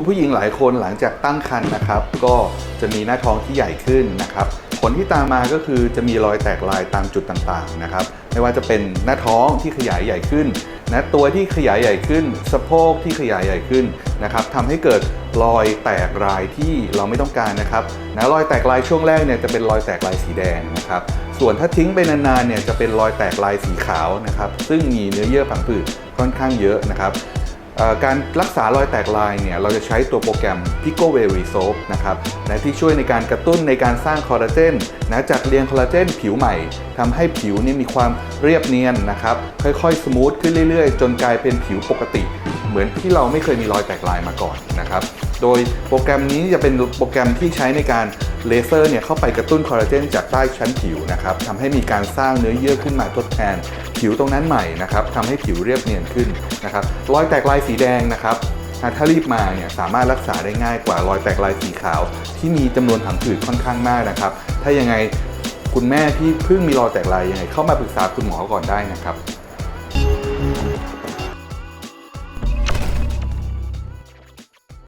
คุณผู้หญิงหลายคนหลังจากตั้งครรภ์นะครับ ก็จะมีหน้าท้องที่ใหญ่ขึ้นนะครับ ผลที่ตามมาก็คือจะมีรอยแตกลายตามจุดต่างๆนะครับ ไม่ว่าจะเป็นหน้าท้องที่ขยายใหญ่ขึ้นนะตัวที่ขยายใหญ่ขึ้น สะโพกที่ขยายใหญ่ขึ้นนะครับทำให้เกิดรอยแตกลายที่เราไม่ต้องการนะครับนะรอยแตกลายช่วงแรกเนี่ยจะเป็นรอยแตกลายสีแดงนะครับ ส่วนถ้าทิ้งไปนานๆเนี่ยจะเป็นรอยแตกลายสีขาวนะครับ ซึ่งมีเนื้อเยื่อผังผืดค่อนข้างเยอะนะครับ การรักษารอยแตกลายเนี่ยเราจะใช้ตัวโปรแกรม Pico w a v y Soap นะครับนะที่ช่วยในการกระตุ้นในการสร้างคอลลาเจนนะจากเรียงคอลลาเจนผิวใหม่ทำให้ผิวนี่มีความเรียบเนียนนะครับค่อยๆ สมูทขึ้นเรื่อยๆ จนกลายเป็นผิวปกติ เหมือนที่เราไม่เคยมีรอยแตกลายมาก่อนนะครับโดยโปรแกรมนี้จะเป็นโปรแกรมที่ใช้ในการเลเซอร์เนี่ยเข้าไปกระตุ้นคอลลาเจนจากใต้ชั้นผิวนะครับทำให้มีการสร้างเนื้อเยื่อขึ้นมาทดแทน ผิวตรงนั้นใหม่นะครับทำให้ผิวเรียบเนียนขึ้นนะครับรอยแตกลายสีแดงนะครับถ้ารีบมาเนี่ยสามารถรักษาได้ง่ายกว่ารอยแตกลายสีขาว ที่มีจำนวนผังผืดค่อนข้างมากนะครับ ถ้ายังไงคุณแม่ที่เพิ่งมีรอยแตกลายยังไงเข้ามาปรึกษาคุณหมอก่อนได้นะครับ